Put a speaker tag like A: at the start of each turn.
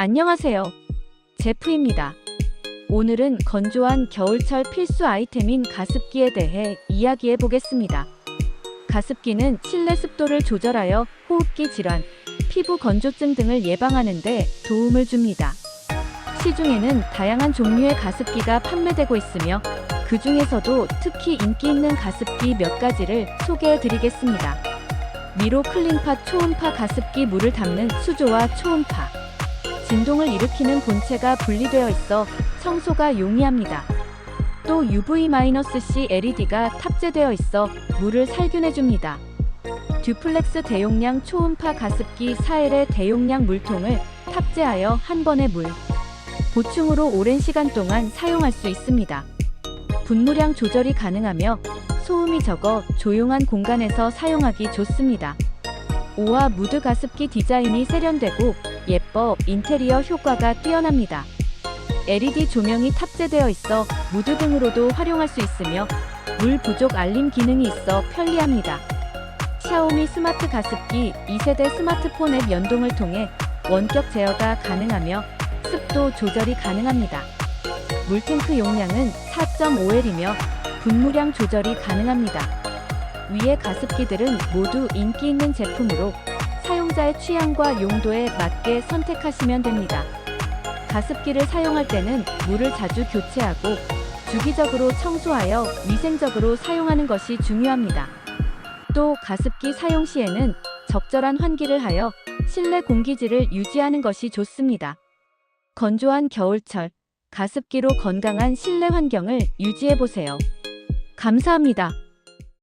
A: 안녕하세요. 제프입니다. 오늘은 건조한 겨울철 필수 아이템인 가습기에 대해 이야기해 보겠습니다. 가습기는 실내 습도를 조절하여 호흡기 질환, 피부 건조증 등을 예방하는 데 도움을 줍니다. 시중에는 다양한 종류의 가습기가 판매되고 있으며 그 중에서도 특히 인기 있는 가습기 몇 가지를 소개해 드리겠습니다. 미로 클린파 초음파 가습기 물을 담는 수조와 초음파. 진동을 일으키는 본체가 분리되어 있어 청소가 용이합니다. 또 UV-C LED가 탑재되어 있어 물을 살균해줍니다. 듀플렉스 대용량 초음파 가습기 4L의 대용량 물통을 탑재하여 한 번에 물, 보충으로 오랜 시간 동안 사용할 수 있습니다. 분무량 조절이 가능하며 소음이 적어 조용한 공간에서 사용하기 좋습니다. 오와 무드 가습기 디자인이 세련되고 예뻐 인테리어 효과가 뛰어납니다. LED 조명이 탑재되어 있어 무드 등으로도 활용할 수 있으며 물 부족 알림 기능이 있어 편리합니다. 샤오미 스마트 가습기 2세대 스마트폰 앱 연동을 통해 원격 제어가 가능하며 습도 조절이 가능합니다. 물탱크 용량은 4.5L이며 분무량 조절이 가능합니다. 위의 가습기들은 모두 인기 있는 제품으로 사용자의 취향과 용도에 맞게 선택하시면 됩니다. 가습기를 사용할 때는 물을 자주 교체하고 주기적으로 청소하여 위생적으로 사용하는 것이 중요합니다. 또 가습기 사용 시에는 적절한 환기를 하여 실내 공기질을 유지하는 것이 좋습니다. 건조한 겨울철, 가습기로 건강한 실내 환경을 유지해 보세요. 감사합니다.